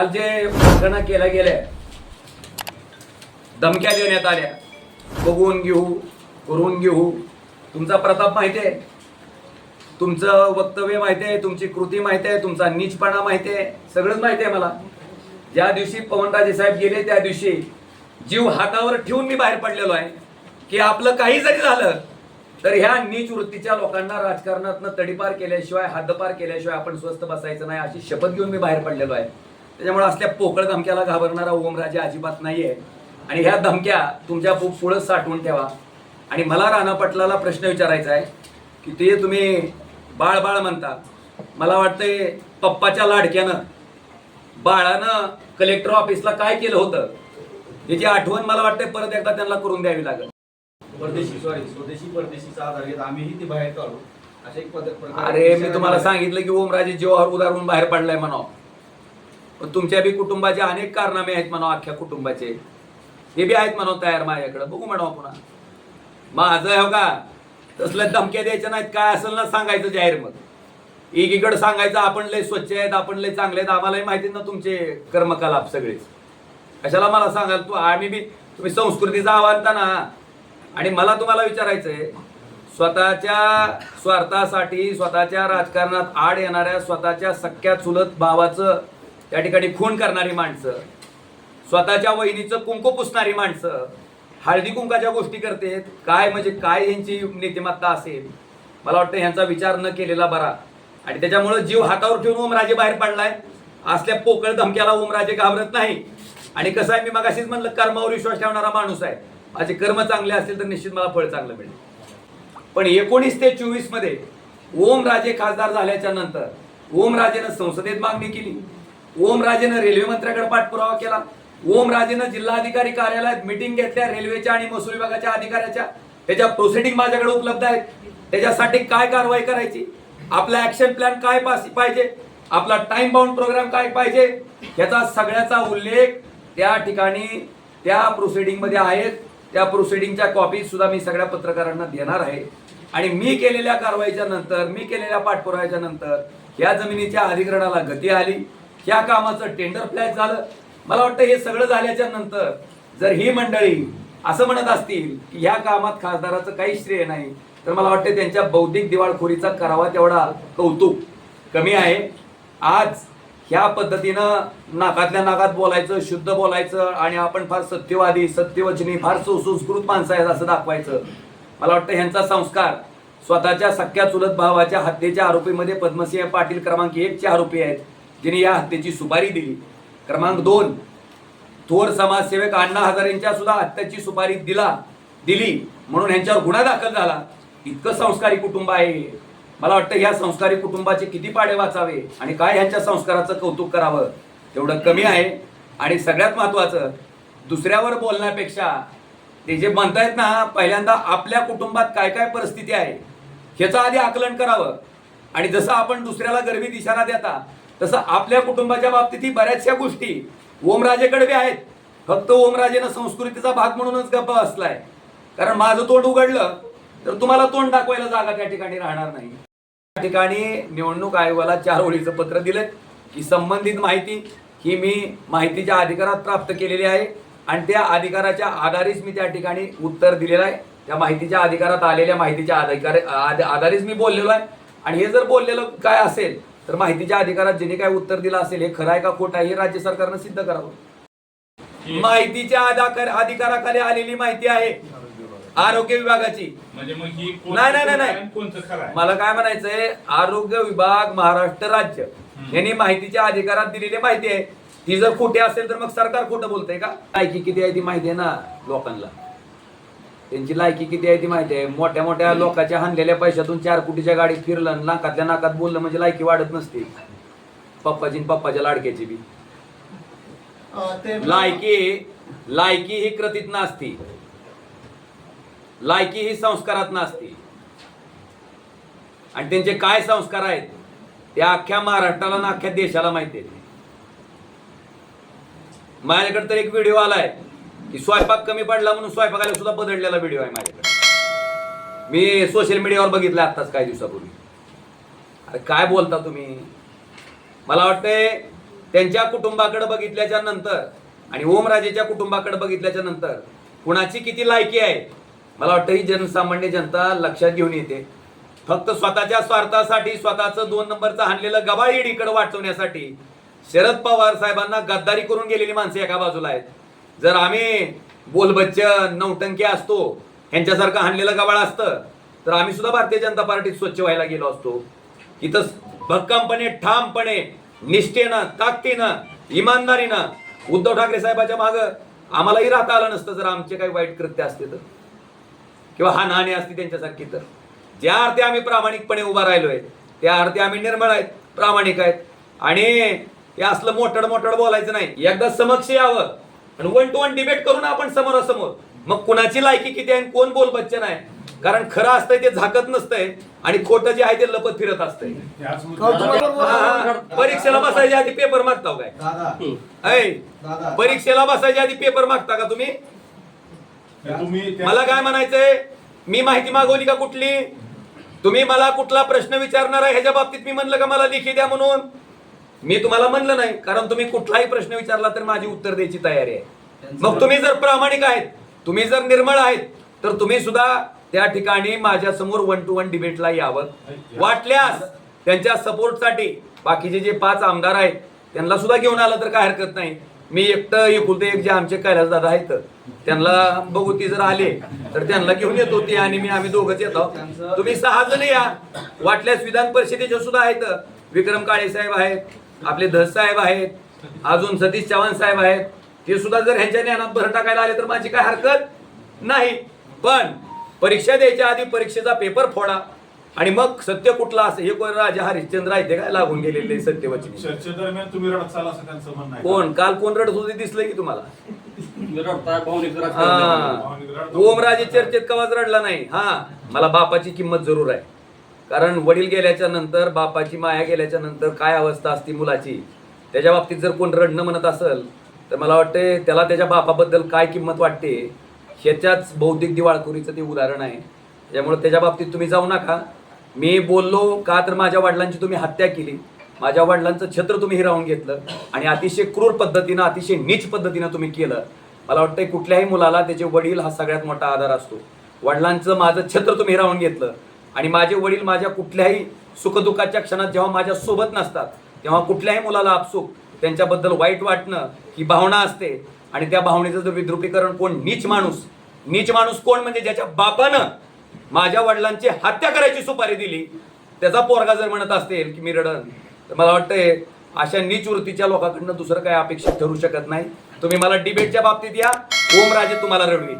काल जे घटना केल्या गेल्या धमक्या देण्यात आल्या. बघून घेऊ करून घेऊ. तुमचा प्रताप माहिती आहे. तुमचं वक्तव्य माहिती आहे तुमची कृती माहिती आहे तुमचा नीचपणा माहिती आहे. सगळंच माहिती आहे मला. ज्या दिवशी पवनराजे साहेब गेले त्या दिवशी जीव हातावर ठेवून मी बाहेर पडलेलो आहे. की आपलं काही जरी झालं तर ह्या नीच वृत्तीच्या लोकांना राजकारणातनं तडीपार केल्याशिवाय हद्दपार केल्याशिवाय आपण स्वस्थ बसायचं नाही अशी शपथ घेऊन मी बाहेर पडलेलो आहे. त्याच्यामुळे असल्या पोकळ धमक्याला घाबरणारा ओमराजे अजिबात नाहीये. आणि ह्या धमक्या तुमच्या पु- पुढं साठवून ठेवा. आणि मला राणा पटलाला प्रश्न विचारायचा आहे की ते तुम्ही बाळ बाळ म्हणता. मला वाटतंय पप्पाच्या लाडक्यानं बाळानं कलेक्टर ऑफिसला काय केलं होतं? याची आठवण मला वाटतंय परत एकदा त्यांना करून द्यावी लागेल. परदेशी सॉरी स्वदेशी परदेशीचा आधार घेत आम्हीही ते बाहेर काढू. अशा एक पद्धत अरे मी तुम्हाला सांगितलं की ओमराजे जीवावर उदारून बाहेर पडलाय म्हणावं. पण तुमच्या बी कुटुंबाचे अनेक कारनामे आहेत म्हणा अख्ख्या कुटुंबाचे. हे बी आहेत म्हणा तयार माझ्याकडे. बघू म्हणा पुन्हा. माझं हो का? तसल्या धमक्या द्यायच्या नाहीत काय असेल ना सांगायचं जाहीर मग. एकीकडे सांगायचं आपण लय स्वच्छ आहेत आपण लय चांगले आहेत आम्हालाही माहिती ना तुमचे कर्मकलाप सगळेच. कशाला मला सांगाल तू? आम्ही बी तुम्ही संस्कृतीचा आव्हानता ना. आणि मला तुम्हाला विचारायचंय स्वतःच्या स्वार्थासाठी स्वतःच्या राजकारणात आड येणाऱ्या स्वतःच्या सख्या चुलत भावाचं त्या ठिकाणी खून करणारी माणसं स्वतःच्या वहिनीचं कुंकू पुसणारी माणसं हळदी कुंकाच्या गोष्टी करतेत. काय म्हणजे काय यांची नीतिमत्ता असेल? मला वाटतं ह्यांचा विचार न केलेला बरा. आणि त्याच्यामुळं जीव हातावर ठेवून ओमराजे बाहेर पडलाय. असल्या पोकळ धमक्याला ओमराजे घाबरत नाही. आणि कसं आहे मी मगाशीच म्हणलं कर्मावर विश्वास ठेवणारा माणूस आहे. माझे कर्म चांगले असतील तर निश्चित मला फळ चांगलं मिळेल. पण एकोणीस ते चोवीसमध्ये ओमराजे खासदार झाल्याच्यानंतर ओमराजेनं संसदेत मागणी केली. ओमराजेनं रेल्वे मंत्र्याकडे पाठपुरावा केला. ओमराजेनं जिल्हाधिकारी कार्यालयात मिटिंग घेतल्या रेल्वेच्या आणि महसूल विभागाच्या अधिकाऱ्याच्या. त्याच्या प्रोसिडिंग माझ्याकडे उपलब्ध आहेत. त्याच्यासाठी काय कारवाई करायची? आपला ऍक्शन प्लॅन काय पाहिजे? आपला टाइम बाउंड प्रोग्राम काय पाहिजे? याचा सगळ्याचा उल्लेख त्या ठिकाणी त्या प्रोसिडिंगमध्ये आहेत. त्या प्रोसिडिंगच्या कॉपी सुद्धा मी सगळ्या पत्रकारांना देणार आहे. आणि मी केलेल्या कारवाईच्या नंतर मी केलेल्या पाठपुराव्याच्या नंतर या जमिनीच्या अधिग्रहणाला गती आली. या कामाचं टेंडर फ्लॅश झालं. मला वाटतं हे सगळं झाल्याच्यानंतर जर ही मंडळी असं म्हणत असतील की ह्या कामात खासदाराचं काही श्रेय नाही तर मला वाटतं त्यांच्या बौद्धिक दिवाळखोरीचा करावा तेवढा कौतुक कमी आहे. आज ह्या पद्धतीनं नाकातल्या नाकात बोलायचं शुद्ध बोलायचं आणि आपण फार सत्यवादी सत्यवचनी फार सुसंस्कृत माणसं आहेत असं दाखवायचं. मला वाटतं ह्यांचा संस्कार स्वतःच्या सख्या चुलत भावाच्या हत्येच्या आरोपीमध्ये पद्मसिंह पाटील क्रमांक एकचे आरोपी आहेत. जिने या हत्येची सुपारी दिली. क्रमांक दोन थोर समाजसेवक अण्णा हजारेंच्या सुद्धा हत्याची सुपारी दिला दिली. म्हणून ह्यांच्यावर गुन्हा दाखल झाला. इतकं संस्कारी कुटुंब आहे. मला वाटतं ह्या संस्कारी कुटुंबाचे किती पाडे वाचावे आणि काय ह्यांच्या संस्काराचं कौतुक करावं? तेवढं कमी आहे. आणि सगळ्यात महत्त्वाचं दुसऱ्यावर बोलण्यापेक्षा ते जे म्हणतायत ना पहिल्यांदा आपल्या कुटुंबात काय काय परिस्थिती आहे ह्याचं आधी आकलन करावं. आणि जसं आपण दुसऱ्याला गर्वी इशारा देता तसं आपल्या कुटुंबाच्या बाबतीतही बऱ्याचशा गोष्टी ओमराजेकडे बी आहेत. फक्त ओमराजेनं संस्कृतीचा भाग म्हणूनच गप्प असलाय कारण माझं तोंड उघडलं तर तुम्हाला तोंड दाखवायला जागा त्या ठिकाणी राहणार नाही. त्या ठिकाणी निवडणूक आयोगाला चार ओळीचं पत्र दिलं की संबंधित माहिती ही मी माहितीच्या अधिकारात प्राप्त केलेली आहे. आणि त्या अधिकाराच्या आधारेच मी त्या ठिकाणी उत्तर दिलेलं आहे. त्या माहितीच्या अधिकारात आलेल्या माहितीच्या अधिकार आधारेच मी बोललेलो आहे. आणि हे जर बोललेलं काय असेल तर माहितीच्या अधिकारात ज्याने काय उत्तर दिलं असेल हे खरं आहे का खोटं आहे हे राज्य सरकारनं सिद्ध करावं. माहितीच्या अधिकार अधिकाराखाली आलेली माहिती आहे. आरोग्य विभागाची. म्हणजे नाही, नाही, नाही, मला काय म्हणायचंय आरोग्य विभाग महाराष्ट्र राज्य. यांनी माहितीच्या अधिकारात दिलेली माहिती आहे. ती जर खोटी असेल तर मग सरकार खोटं बोलतंय का? लायकी किती आहे ती माहिती आहे ना लोकांना? त्यांची लायकी किती आहे ती माहिती आहे. मोठ्या मोठ्या लोकांच्या हाणलेल्या पैशातून चार कोटीच्या गाडीत फिरलं आणि नाकातल्या नाकात बोललं म्हणजे लायकी वाढत नसते. पप्पाची आणि पप्पाच्या लाडक्याची बी. लायकी लायकी ही कृतीत नसती. लायकी ही संस्कारात नसती. आणि त्यांचे काय संस्कार आहेत ते अख्ख्या महाराष्ट्राला आणि अख्ख्या देशाला माहिती आहे माझ्याकडे तर एक व्हिडिओ आलाय. की स्वयंपाक कमी पडला म्हणून स्वयंपाकाला सुद्धा बदललेला व्हिडिओ आहे माझ्याकडे. मी सोशल मीडियावर बघितलं आत्ताच काही दिवसापूर्वी. अरे काय बोलता तुम्ही? मला वाटतंय त्यांच्या कुटुंबाकडे बघितल्याच्या नंतर आणि ओमराजेच्या कुटुंबाकडे बघितल्याच्या नंतर कुणाची किती लायकी आहे? मला वाटतं ही जनसामान्य जनता लक्षात घेऊन येते. फक्त स्वतःच्या स्वार्थासाठी स्वतःचं दोन नंबरचं हाणलेलं गबाळ ईडीकडे शरद पवार साहेबांना गद्दारी करून गेलेली माणसं एका बाजूला आहेत. जर आम्ही बोलबच्चन नौटंकी असतो ह्यांच्यासारखं हाणलेलं गबाळ असतं तर आम्ही सुद्धा भारतीय जनता पार्टीत स्वच्छ व्हायला गेलो असतो. इथं भक्कमपणे ठामपणे निष्ठेनं ताकदीनं इमानदारीनं उद्धव ठाकरे साहेबाच्या माग आम्हालाही राहता आलं नसतं जर आमचे काही वाईट कृत्य असते तर. किंवा हानहानी असते त्यांच्यासारखी तर. ज्या अर्थी आम्ही प्रामाणिकपणे उभा राहिलोय त्या अर्थी आम्ही निर्मळ आहेत प्रामाणिक आहेत. आणि हे असलं मोठड मोठड बोलायचं नाही. एकदा समक्ष यावं आणि वन टू वन डिबेट करून आपण समोरासमोर. मग कुणाची लायकी किती आहे आणि कोण बोल बच्चन आहे? कारण खरं असतंय ते झाकत नसतंय आणि खोटं जे आहे ते लपत फिरत असतंय. परीक्षेला बसायच्या आधी पेपर मागताव काय? दादा. ऐ दादा. परीक्षेला बसायच्या आधी पेपर मागता का तुम्ही? मला काय म्हणायचंय? मी माहिती मागवली का कुठली? तुम्ही मला कुठला प्रश्न विचारणार आहे? ह्याच्या बाबतीत मी म्हणलं का मला लिखी द्या म्हणून? मी तुम्हाला म्हणलं नाही कारण तुम्ही कुठलाही प्रश्न विचारला तर माझी उत्तर द्यायची तयारी आहे. मग तुम्ही जर प्रामाणिक आहेत तुम्ही जर निर्मळ आहेत तर तुम्ही सुद्धा त्या ठिकाणी माझ्यासमोर वन टू वन डिबेटला यावं. वाटल्यास त्यांच्या सपोर्टसाठी बाकीचे जे पाच आमदार आहेत त्यांना सुद्धा घेऊन आलं तर काय हरकत नाही. मी एकटं एकुलते एक जे आमचे कैलास दादा आहेत त्यांना बघू ती जर आले तर त्यांना घेऊन येतो ते आणि मी आम्ही दोघंच येतो. तुम्ही सहा जण या. वाटल्यास विधान परिषदेचे सुद्धा आहेत. विक्रम काळे साहेब आहेत. आपले धस साहेब आहेत अजून सतीश चव्हाण साहेब आहेत ते सुद्धा जर ह्यांच्या ज्ञानात भर टाकायला आले तर माझी काय हरकत नाही. पण परीक्षा द्यायच्या आधी परीक्षेचा पेपर फोडा आणि मग सत्य कुठला असं हे कोण राजा हरिश्चंद्र आहे ते काय लागून गेलेले सत्यवचनी? चर्चेदरम्यान तुम्ही रडचाल असं त्यांचं म्हणणं आहे. कोण? काल कोण रडत होते दिसलं की तुम्हाला? हा. रडतो. ओमराजे चर्चेत कवाच रडला नाही. हा. मला बापाची किंमत जरूर आहे. कारण वडील गेल्याच्यानंतर बापाची माया गेल्याच्यानंतर काय अवस्था असती मुलाची? त्याच्या बाबतीत जर कोण रडणं म्हणत असेल तर मला वाटते त्याला त्याच्या बापाबद्दल काय किंमत वाटते ह्याच्याच बौद्धिक दिवाळखोरीचं ते उदाहरण आहे. त्यामुळे त्याच्या बाबतीत तुम्ही जाऊ नका. मी बोललो का तर माझ्या वडिलांची तुम्ही हत्या केली. माझ्या वडिलांचं छत्र तुम्ही हिरावून घेतलं आणि अतिशय क्रूर पद्धतीनं अतिशय नीच पद्धतीनं तुम्ही केलं. मला वाटतं कुठल्याही मुलाला त्याचे वडील हा सगळ्यात मोठा आधार असतो. वडिलांचं माझं छत्र तुम्ही हिरावून घेतलं. आणि माझे वडील माझ्या कुठल्याही सुखदुःखाच्या क्षणात जेव्हा माझ्या सोबत नसतात तेव्हा कुठल्याही मुलाला आपसूक त्यांच्याबद्दल वाईट वाटणं ही भावना असते. आणि त्या भावनेचं जर विद्रुपीकरण कोण? नीच माणूस. नीच माणूस कोण? म्हणजे ज्याच्या बापानं माझ्या वडिलांची हत्या करायची सुपारी दिली. त्याचा पोरगा जर म्हणत असेल की मी रडन तर मला वाटतंय अशा नीच वृत्तीच्या लोकांकडनं दुसरं काय अपेक्षित ठरू शकत नाही. तुम्ही मला डिबेटच्या बाबतीत या. ओमराजे तुम्हाला रडवी